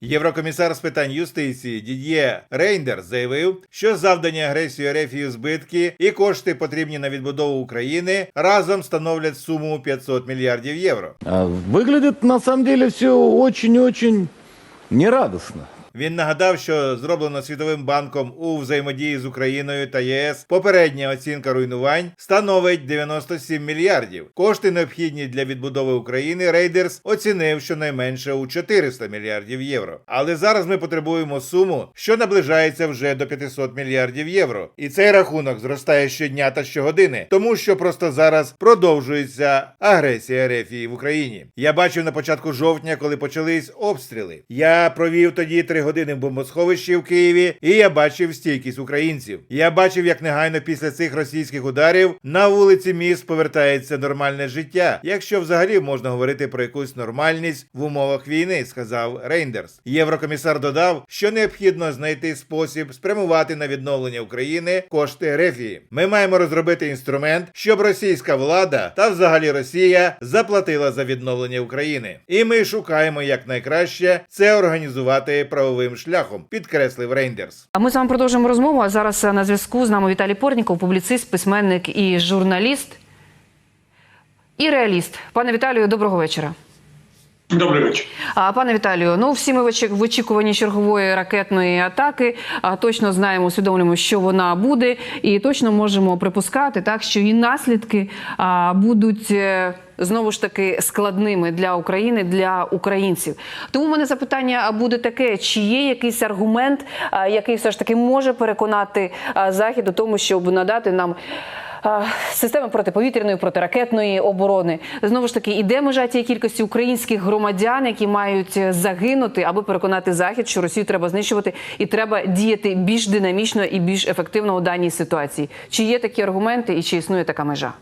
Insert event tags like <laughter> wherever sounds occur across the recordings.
Єврокомісар з питань юстиції Дід'є Рейндер заявив, що завдані агресію Ерефію збитки і кошти, потрібні на відбудову України, разом становлять суму 500 мільярдів євро. Виглядить на самом деле все очень-очень нерадостно. Він нагадав, що зроблено Світовим банком у взаємодії з Україною та ЄС попередня оцінка руйнувань становить 97 мільярдів. Кошти необхідні для відбудови України. Рейдерс оцінив щонайменше у 400 мільярдів євро. Але зараз ми потребуємо суму, що наближається вже до 500 мільярдів євро. І цей рахунок зростає щодня та щогодини, тому що просто зараз продовжується агресія Рефії в Україні. Я бачив на початку жовтня, коли почались обстріли. Я провів тоді три години в бомбосховищі в Києві, і я бачив стійкість українців. Я бачив, як негайно після цих російських ударів на вулиці міст повертається нормальне життя, якщо взагалі можна говорити про якусь нормальність в умовах війни, сказав Рейндерс. Єврокомісар додав, що необхідно знайти спосіб спрямувати на відновлення України кошти Рефії. Ми маємо розробити інструмент, щоб російська влада та взагалі Росія заплатила за відновлення України. І ми шукаємо якнайкраще це організувати правовим шляхом, підкреслив Рейндерс. А ми з вами продовжуємо розмову. А зараз е, на зв'язку з нами Віталій Порніков, публіцист, письменник і журналіст. І реаліст. Пане Віталію, доброго вечора. Добрий вечір. А, Пане Віталію, ну всі ми в очі- очікуванні чергової ракетної атаки. А, точно знаємо, усвідомлюємо, що вона буде, і точно можемо припускати, так що і наслідки будуть. е, Знову ж таки складними для України, для українців. Тому в мене запитання буде таке: чи є якийсь аргумент, який все ж таки може переконати захід у тому, щоб надати нам системи протиповітряної, протиракетної оборони. Знову ж таки, іде межа тієї кількості українських громадян, які мають е, загинути, аби переконати захід, що Росію треба знищувати і треба діяти більш динамічно і більш ефективно у даній ситуації. Чи є такі аргументи і чи існує така межа?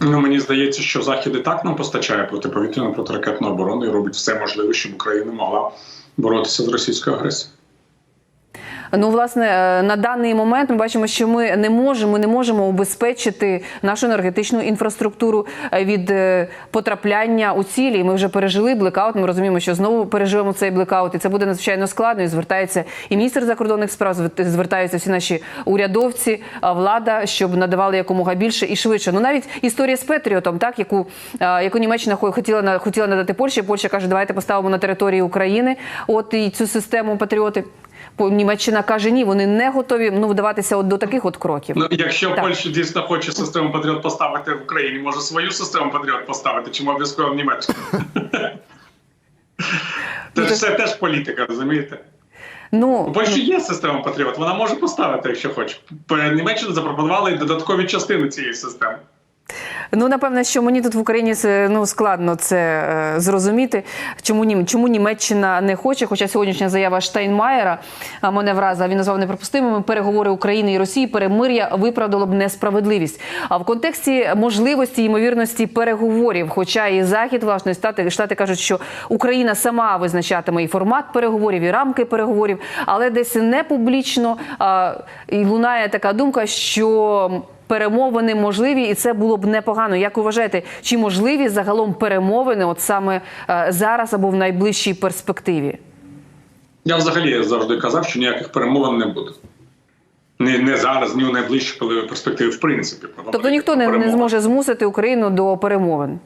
Ну мені здається, що захід і так нам постачає протиповітряну протиракетну оборону і робить все можливе, щоб Україна могла боротися з російською агресією. Ну, власне, е, на даний момент ми бачимо, що ми не можемо, не можемо убезпечити нашу енергетичну інфраструктуру е, від е, потрапляння у цілі. Ми вже пережили блекаут. Ми розуміємо, що знову переживемо цей блекаут, і це буде надзвичайно складно. І звертається і міністр закордонних справ, звер- звертаються всі наші урядовці, влада, щоб надавали якомога більше і швидше. Ну навіть історія з Петріотом, так яку, яку Німеччина хо- хотіла хотіла надати Польщі. Польща каже, давайте поставимо на території України. От і цю систему патріоти. Німеччина каже, ні, вони не готові ну вдаватися от до таких от кроків. Ну якщо Так. Польща дійсно хоче систему Патріот поставити в Україні, може свою систему Патріот поставити, чому обов'язково Німеччину? <laughs> Це ж все теж політика, розумієте? Ну Польщі є система Патріот, вона може поставити, якщо хоче. Німеччина запропонувала і додаткові частини цієї системи. Ну напевно, що мені тут в Україні це ну складно це е, зрозуміти. Чому нім чому Німеччина не хоче? Хоча сьогоднішня заява Штайнмаєра мене вразила. Він назвав неприпустимими переговори України і Росії. Перемир'я виправдало б несправедливість. А в контексті можливості і ймовірності переговорів, хоча і захід власне штати штати кажуть, що Україна сама визначатиме і формат переговорів, і рамки переговорів, але десь не публічно а, і лунає така думка, що перемовини можливі, і це було б непогано. Як вважаєте, чи можливі загалом перемовини, от саме е, зараз або в найближчій перспективі? Я взагалі завжди казав, що ніяких перемовин не буде. Не, не зараз, ні у найближчій перспективі, в принципі. Тобто ніхто не, не зможе змусити Україну до перемовин.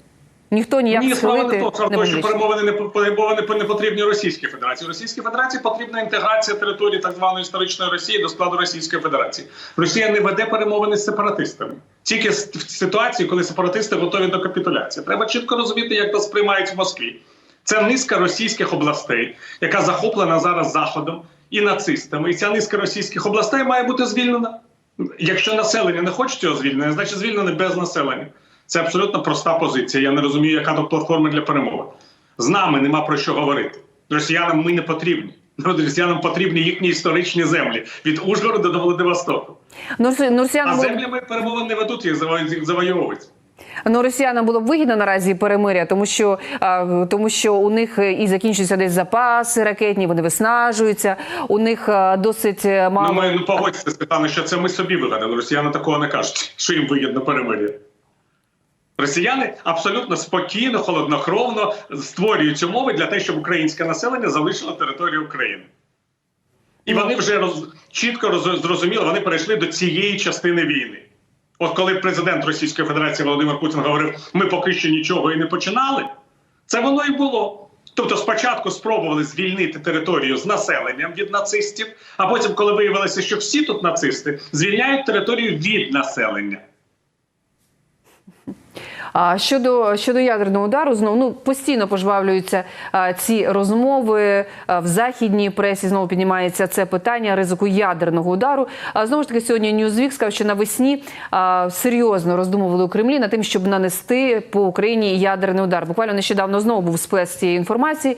Ніхто ніяк Ні, справа не то. В не що перемовини не перемовини не потрібні Російській Федерації. Російській Федерації потрібна інтеграція території так званої історичної Росії до складу Російської Федерації. Росія не веде перемовини з сепаратистами. Тільки в ситуації, коли сепаратисти готові до капітуляції. Треба чітко розуміти, як це сприймають в Москві. Це низка російських областей, яка захоплена зараз заходом і нацистами. І ця низка російських областей має бути звільнена. Якщо населення не хоче цього звільнення, значить звільнене без населення. Це абсолютно проста позиція. Я не розумію, яка тут платформа для перемови. З нами нема про що говорити. Росіянам ми не потрібні. Росіянам потрібні їхні історичні землі від Ужгорода до Владивостоку. Ну, ну, А було б- землями перемовин не ведуть їх заво- завойовують. Ну, росіянам було б вигідно наразі перемиря, тому що а, тому, що у них і закінчуються десь запаси ракетні, вони виснажуються. У них а, досить е, мало. Ну ми ну погодьтеся, Світлана, що це ми собі вигадали. Росіяни такого не кажуть, що їм вигідно перемир'я. Росіяни абсолютно спокійно, холоднокровно створюють умови для того, щоб українське населення залишило територію України. І вони вже роз, чітко роз, зрозуміли, вони перейшли до цієї частини війни. От коли президент Російської Федерації Володимир Путін говорив, ми поки що нічого і не починали, це воно і було. Тобто спочатку спробували звільнити територію з населенням від нацистів, а потім, коли виявилося, що всі тут нацисти, звільняють територію від населення. А щодо щодо ядерного удару, знову ну постійно пожвавлюються а, ці розмови а, в західній пресі. Знову піднімається це питання ризику ядерного удару. А знову ж таки, сьогодні Ньюзвік сказав, що навесні а, серйозно роздумували у Кремлі над тим, щоб нанести по Україні ядерний удар. Буквально нещодавно знову був сплеск цієї інформації.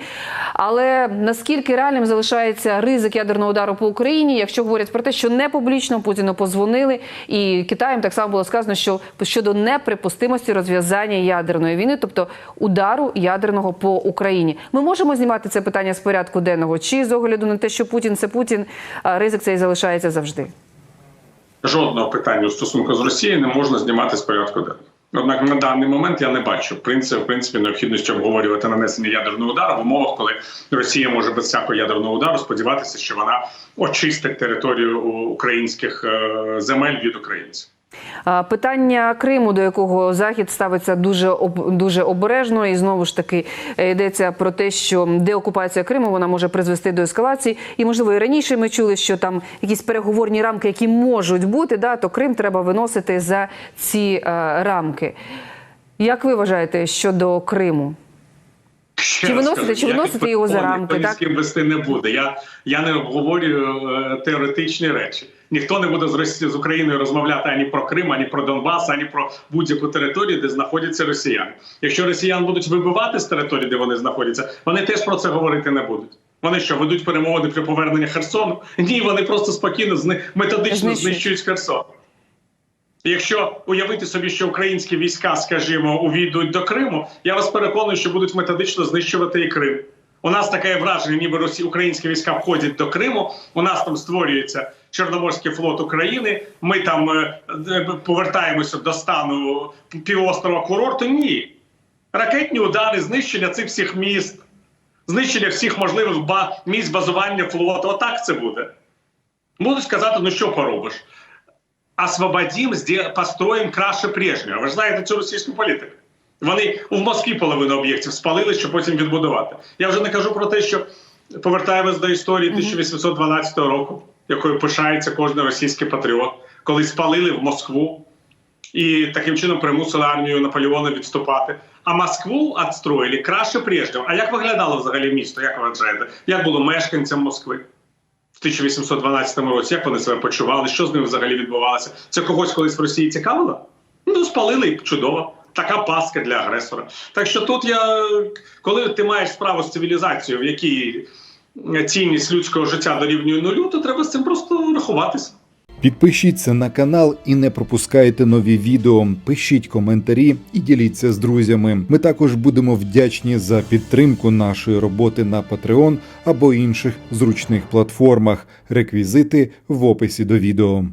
Але наскільки реальним залишається ризик ядерного удару по Україні, якщо говорять про те, що не публічно Путіну позвонили, і Китаєм так само було сказано, що щодо неприпустимості розв'язання ядерної війни, тобто удару ядерного по Україні, ми можемо знімати це питання з порядку денного, чи з огляду на те, що Путін це Путін, ризик цей залишається завжди. Жодного питання у стосунку з Росією не можна знімати з порядку денного. Однак на даний момент я не бачу в принципі, в принципі необхідності обговорювати нанесення ядерного удару в умовах, коли Росія може без всякого ядерного удару сподіватися, що вона очистить територію українських е, земель від українців. А, Питання Криму, до якого захід ставиться дуже дуже обережно, і знову ж таки е, йдеться про те, що деокупація Криму вона може призвести до ескалації. І можливо і раніше ми чули, що там якісь переговорні рамки, які можуть бути, да, то Крим треба виносити за ці е, рамки. Як ви вважаєте щодо Криму? Ще Чи раз виносите- кажу, чи виносите його за рамки, так? вести не буде. Я, я не обговорюю е, теоретичні речі. Ніхто не буде з Росії з Україною розмовляти ані про Крим, ані про Донбас, ані про будь-яку територію, де знаходяться росіяни. Якщо росіян будуть вибивати з території, де вони знаходяться, вони теж про це говорити не будуть. Вони що ведуть перемовини при поверненні Херсону? Ні, вони просто спокійно зни... методично знищують Херсон. Якщо уявити собі, що українські війська, скажімо, увійдуть до Криму, я вас переконую, що будуть методично знищувати і Крим. У нас таке враження, ніби росі... українські війська входять до Криму. У нас там створюється Чорноморський флот України. Ми там е, е, повертаємося до стану півострова курорту. Ні, ракетні удари, знищення цих всіх міст, знищення всіх можливих місць базування флоту. Отак це буде. Будуть сказати, ну що поробиш? освободим, зде- построїм краще прежнього. Ви ж знаєте цю російську політику. Вони в Москві половину об'єктів спалили, щоб потім відбудувати. Я вже не кажу про те, що повертаємось до історії 1812 року, якою пишається кожен російський патріот, коли спалили в Москву і таким чином примусили армію Наполеона відступати. А Москву відстроїли краще прежнього. А як виглядало взагалі місто? Як вважаєте? Як було мешканцям Москви? в 1812 році, як вони себе почували, що з ними взагалі відбувалося? Це когось колись в Росії цікавило? Ну, спалили і чудово. Така пастка для агресора. Так що тут я, коли ти маєш справу з цивілізацією, в якій цінність людського життя дорівнює нулю, то треба з цим просто рахуватися. Підпишіться на канал і не пропускайте нові відео. Пишіть коментарі і діліться з друзями. Ми також будемо вдячні за підтримку нашої роботи на Patreon або інших зручних платформах. Реквізити в описі до відео.